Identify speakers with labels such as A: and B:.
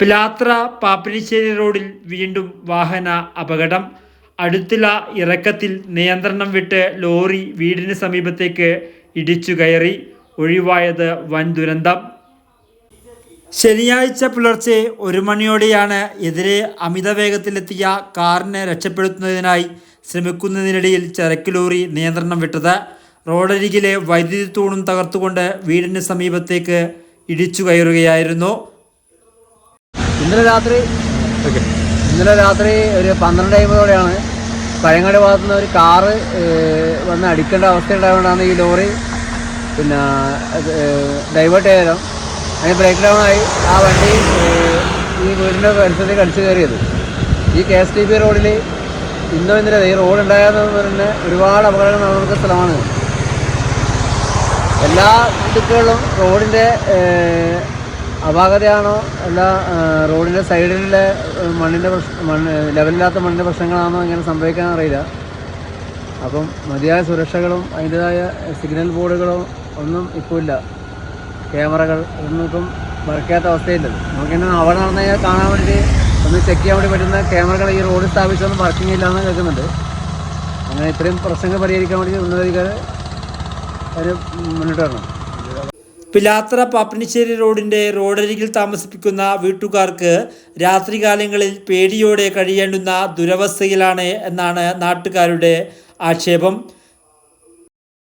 A: പിലാത്ര പാപ്പിനിശ്ശേരി റോഡിൽ വീണ്ടും വാഹന അപകടം. അടുത്തില ഇറക്കത്തിൽ നിയന്ത്രണം വിട്ട് ലോറി വീടിന് സമീപത്തേക്ക് ഇടിച്ചു കയറി. ഒഴിവായത് വൻ ദുരന്തം. ശനിയാഴ്ച പുലർച്ചെ ഒരു മണിയോടെയാണ് എതിരെ അമിത വേഗത്തിലെത്തിയ കാറിനെ രക്ഷപ്പെടുത്തുന്നതിനായി ശ്രമിക്കുന്നതിനിടയിൽ ചരക്ക് ലോറി നിയന്ത്രണം വിട്ടത്. റോഡരികിലെ വൈദ്യുതി തൂണും തകർത്തുകൊണ്ട് വീടിന് സമീപത്തേക്ക് ഇടിച്ചു കയറുകയായിരുന്നു.
B: ഇന്നലെ രാത്രി ഇന്നലെ രാത്രി ഒരു പന്ത്രണ്ട് അമ്പതോടെയാണ് പഴങ്ങാടി ഭാഗത്തു നിന്ന് ഒരു കാറ് വന്ന് അടിക്കേണ്ട അവസ്ഥ ഉണ്ടായതുകൊണ്ടാണ് ഈ ലോറി പിന്നെ ഡൈവേർട്ട് ചെയ്തോ അതിന് ബ്രേക്ക് ഡൗൺ ആയി ആ വണ്ടി ഈ വീടിന്റെ പരിസരത്തേക്ക് അടിച്ചു കയറിയത്. ഈ കെ എസ് ടി പി റോഡിൽ ഇന്നോ ഇന്നലെ ഈ റോഡ് ഉണ്ടായതെന്ന് പറഞ്ഞ ഒരുപാട് അപകടങ്ങൾ നടന്ന സ്ഥലമാണ്. എല്ലാ ദിക്കുകളിലും റോഡിന്റെ അപാകതയാണോ? അല്ല റോഡിന്റെ സൈഡിലെ മണ്ണിന്റെ പ്രശ്നം മണ്ണ് ലെവലില്ലാത്ത മണ്ണിന്റെ പ്രശ്നങ്ങളാണോ ഇങ്ങനെ സംഭവിക്കാൻ അറിയില്ല അപ്പം മതിയായ സുരക്ഷകളും അതിന്റെതായ സിഗ്നൽ ബോർഡുകളോ ഒന്നും ഇപ്പോൾ ഇല്ല. ക്യാമറകൾ ഒന്നും ഇപ്പം വരയ്ക്കാത്ത നമുക്ക് എന്നാൽ അവിടെ നടന്നു കഴിഞ്ഞാൽ കാണാൻ വേണ്ടി ഒന്ന് ചെക്ക് ചെയ്യാൻ വേണ്ടി പറ്റുന്ന ക്യാമറകൾ ഈ റോഡിൽ സ്ഥാപിച്ചൊന്നും വർക്കിംഗ് ഇല്ലാന്ന് കേൾക്കുന്നുണ്ട്. അങ്ങനെ ഇത്രയും പ്രശ്നങ്ങൾ പരിഹരിക്കാൻ വേണ്ടി ഉന്നതാധികാരി അവർ മുന്നിട്ട് വരണം.
A: പിലാത്ര പാപ്പിനിശ്ശേരി റോഡിന്റെ റോഡരികിൽ താമസിപ്പിക്കുന്ന വീട്ടുകാർക്ക് രാത്രികാലങ്ങളിൽ പേടിയോടെ കഴിയേണ്ടുന്ന ദുരവസ്ഥയിലാണ് എന്നാണ് നാട്ടുകാരുടെ ആക്ഷേപം.